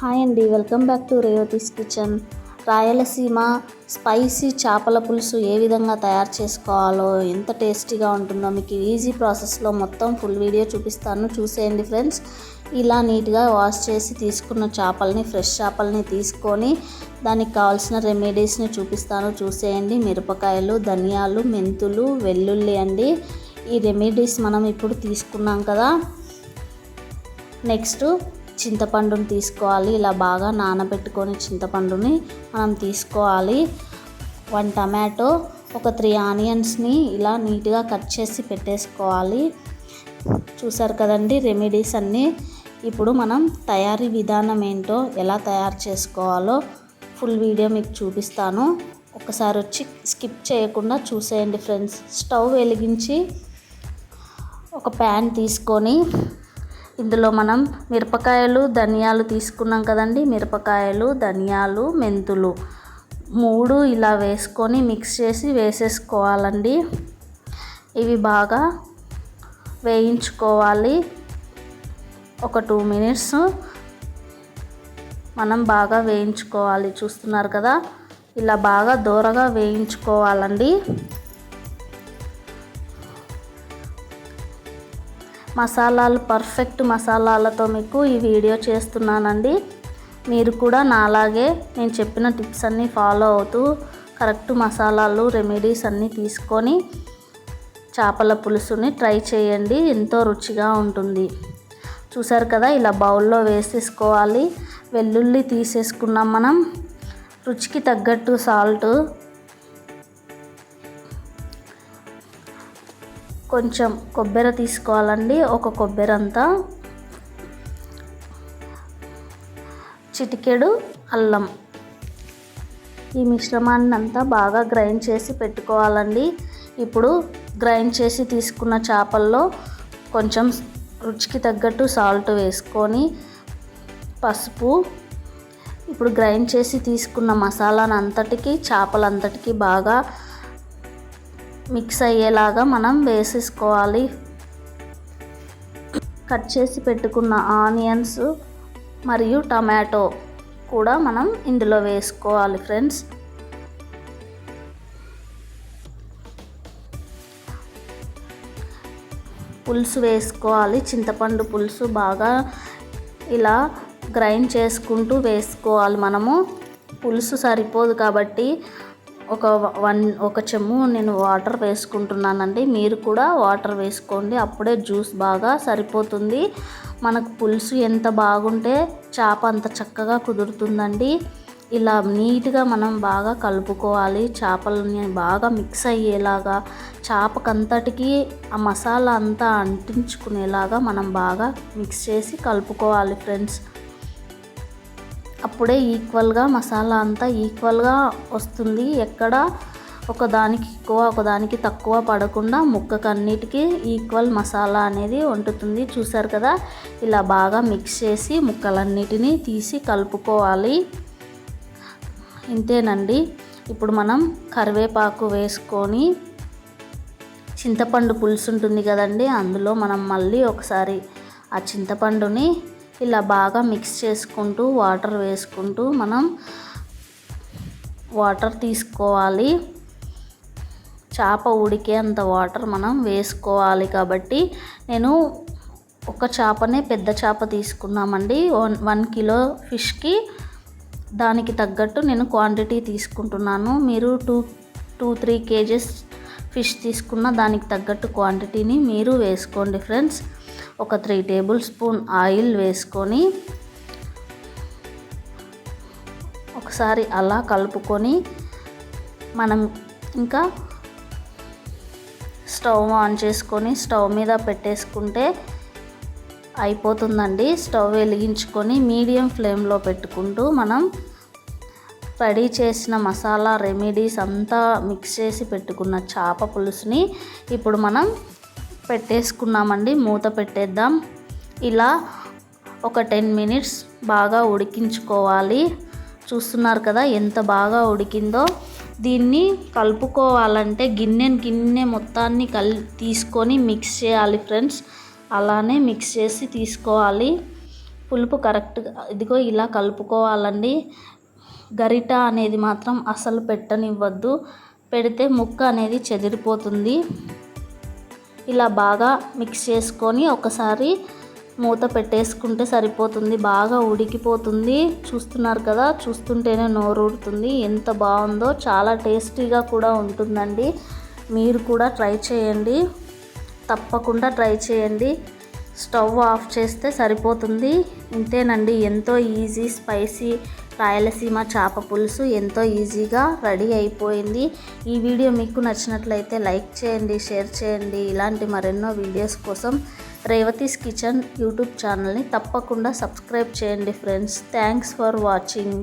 Hi అండి welcome back to Revathi's kitchen. Rayalaseema spicy చేపల పులుసు ఏ విధంగా తయారు చేసుకోవాలో ఎంత టేస్టీగా ఉంటుందో మీకు ఈజీ ప్రాసెస్లో మొత్తం ఫుల్ వీడియో చూపిస్తాను. చూసేయండి ఫ్రెండ్స్. ఇలా నీట్గా వాష్ చేసి తీసుకున్న చేపల్ని ఫ్రెష్ చేపల్ని తీసుకొని దానికి కావాల్సిన రెమెడీస్ని చూపిస్తాను. చూసేయండి. మిరపకాయలు ధనియాలు మెంతులు వెల్లుల్లి అండి. ఈ రెమెడీస్ మనం ఇప్పుడు తీసుకున్నాం కదా. నెక్స్ట్ చింతపండుని తీసుకోవాలి. ఇలా బాగా నానబెట్టుకొని చింతపండుని మనం తీసుకోవాలి. వన్ టమాటో ఒక త్రీ ఆనియన్స్ని ఇలా నీట్గా కట్ చేసి పెట్టేసుకోవాలి. చూసారు కదండి రెమెడీస్ అన్నీ. ఇప్పుడు మనం తయారీ విధానం ఏంటో ఎలా తయారు చేసుకోవాలో ఫుల్ వీడియో మీకు చూపిస్తాను. ఒకసారి వచ్చి స్కిప్ చేయకుండా చూసేయండి ఫ్రెండ్స్. స్టవ్ వెలిగించి ఒక ప్యాన్ తీసుకొని ఇందులో మనం మిరపకాయలు ధనియాలు తీసుకున్నాం కదండి. మిరపకాయలు ధనియాలు మెంతులు మూడు ఇలా వేసుకొని మిక్స్ చేసి వేసేసుకోవాలండి. ఇవి బాగా వేయించుకోవాలి. ఒక టూ మినిట్స్ మనం బాగా వేయించుకోవాలి. చూస్తున్నారు కదా? ఇలా బాగా దూరగా వేయించుకోవాలండి. మసాలాలు పర్ఫెక్ట్ మసాలాలతో మీకు ఈ వీడియో చేస్తున్నానండి. మీరు కూడా నాలాగే నేను చెప్పిన టిప్స్ అన్నీ ఫాలో అవుతూ కరెక్ట్ మసాలాలు రెమెడీస్ అన్నీ తీసుకొని చేపల పులుసుని ట్రై చేయండి. ఎంతో రుచిగా ఉంటుంది. చూసారు కదా ఇలా బౌల్లో వేసేసుకోవాలి. వెల్లుల్లి తీసేసుకున్నాం మనం. రుచికి తగ్గట్టు సాల్ట్ కొంచెం కొబ్బరి తీసుకోవాలండి ఒక కొబ్బరి అంతా చిటికెడు అల్లం. ఈ మిశ్రమాన్ని అంతా బాగా గ్రైండ్ చేసి పెట్టుకోవాలండి. ఇప్పుడు గ్రైండ్ చేసి తీసుకున్న చేపల్లో కొంచెం రుచికి తగ్గట్టు సాల్ట్ వేసుకొని పసుపు. ఇప్పుడు గ్రైండ్ చేసి తీసుకున్న మసాలాను అంతటికి చేపలంతటికి బాగా మిక్స్ అయ్యేలాగా మనం వేసేసుకోవాలి. కట్ చేసి పెట్టుకున్న ఆనియన్స్ మరియు టమాటో కూడా మనం ఇందులో వేసుకోవాలి ఫ్రెండ్స్. పులుసు వేసుకోవాలి చింతపండు పులుసు బాగా ఇలా గ్రైండ్ చేసుకుంటూ వేసుకోవాలి మనము. పులుసు సరిపోదు కాబట్టి ఒక వన్ ఒక చెమ్ము నేను వాటర్ వేసుకుంటున్నానండి. మీరు కూడా వాటర్ వేసుకోండి. అప్పుడే జ్యూస్ బాగా సరిపోతుంది. మనకు పులుసు ఎంత బాగుంటే చేప అంత చక్కగా కుదురుతుందండి. ఇలా నీట్గా మనం బాగా కలుపుకోవాలి. చేపలని బాగా మిక్స్ అయ్యేలాగా చేపకంతటికి ఆ మసాలా అంతా అంటించుకునేలాగా మనం బాగా మిక్స్ చేసి కలుపుకోవాలి ఫ్రెండ్స్. అప్పుడే ఈక్వల్గా మసాలా అంతా ఈక్వల్గా వస్తుంది. ఎక్కడ ఒకదానికి ఎక్కువ ఒకదానికి తక్కువ పడకుండా ముక్కకన్నిటికీ ఈక్వల్ మసాలా అనేది వండుతుంది. చూసారు కదా ఇలా బాగా మిక్స్ చేసి ముక్కలన్నిటినీ తీసి కలుపుకోవాలి. ఇంతేనండి. ఇప్పుడు మనం కరివేపాకు వేసుకొని చింతపండు పులుసు ఉంటుంది కదండి అందులో మనం మళ్ళీ ఒకసారి ఆ చింతపండుని ఇలా బాగా మిక్స్ చేసుకుంటూ వాటర్ వేసుకుంటూ మనం వాటర్ తీసుకోవాలి. చేప ఉడికే అంత వాటర్ మనం వేసుకోవాలి కాబట్టి నేను ఒక చేపనే పెద్ద చేప తీసుకున్నామండి. వన్ వన్ కిలో ఫిష్కి దానికి తగ్గట్టు నేను క్వాంటిటీ తీసుకుంటున్నాను. మీరు two two three kgs fish తీసుకున్న దానికి తగ్గట్టు క్వాంటిటీని మీరు వేసుకోండి ఫ్రెండ్స్. ఒక త్రీ టేబుల్ స్పూన్ ఆయిల్ వేసుకొని ఒకసారి అలా కలుపుకొని మనం ఇంకా స్టవ్ ఆన్ చేసుకొని స్టవ్ మీద పెట్టేసుకుంటే అయిపోతుందండి. స్టవ్ వెలిగించుకొని మీడియం ఫ్లేమ్లో పెట్టుకుంటూ మనం రెడీ చేసిన మసాలా రెమెడీస్ అంతా మిక్స్ చేసి పెట్టుకున్న చేప పులుసుని ఇప్పుడు మనం పెట్టేసుకున్నామండి. మూత పెట్టేద్దాం. ఇలా ఒక టెన్ మినిట్స్ బాగా ఉడికించుకోవాలి. చూస్తున్నారు కదా ఎంత బాగా ఉడికిందో. దీన్ని కలుపుకోవాలంటే గిన్నె గిన్నె మొత్తాన్ని కల్ తీసుకొని మిక్స్ చేయాలి ఫ్రెండ్స్. అలానే మిక్స్ చేసి తీసుకోవాలి. పులుపు కరెక్ట్గా ఇదిగో ఇలా కలుపుకోవాలండి. గరిట అనేది మాత్రం అసలు పెట్టనివ్వద్దు. పెడితే ముక్క అనేది చెదిరిపోతుంది. ఇలా బాగా మిక్స్ చేసుకొని ఒకసారి మూత పెట్టేసుకుంటే సరిపోతుంది. బాగా ఉడికిపోతుంది. చూస్తున్నారు కదా? చూస్తుంటేనే నోరు ఊడుతుంది ఎంత బాగుందో చాలా టేస్టీగా కూడా ఉంటుందండి. మీరు కూడా ట్రై చేయండి. తప్పకుండా ట్రై చేయండి. స్టవ్ ఆఫ్ చేస్తే సరిపోతుంది. ఇంతేనండి. ఎంతో ఈజీ స్పైసీ రాయలసీమ చేప పులుసు ఎంతో ఈజీగా రెడీ అయిపోయింది. ఈ వీడియో మీకు నచ్చినట్లయితే లైక్ చేయండి షేర్ చేయండి. ఇలాంటి మరెన్నో వీడియోస్ కోసం రేవతీస్ కిచెన్ యూట్యూబ్ ఛానల్ని తప్పకుండా సబ్స్క్రైబ్ చేయండి ఫ్రెండ్స్. Thanks for watching.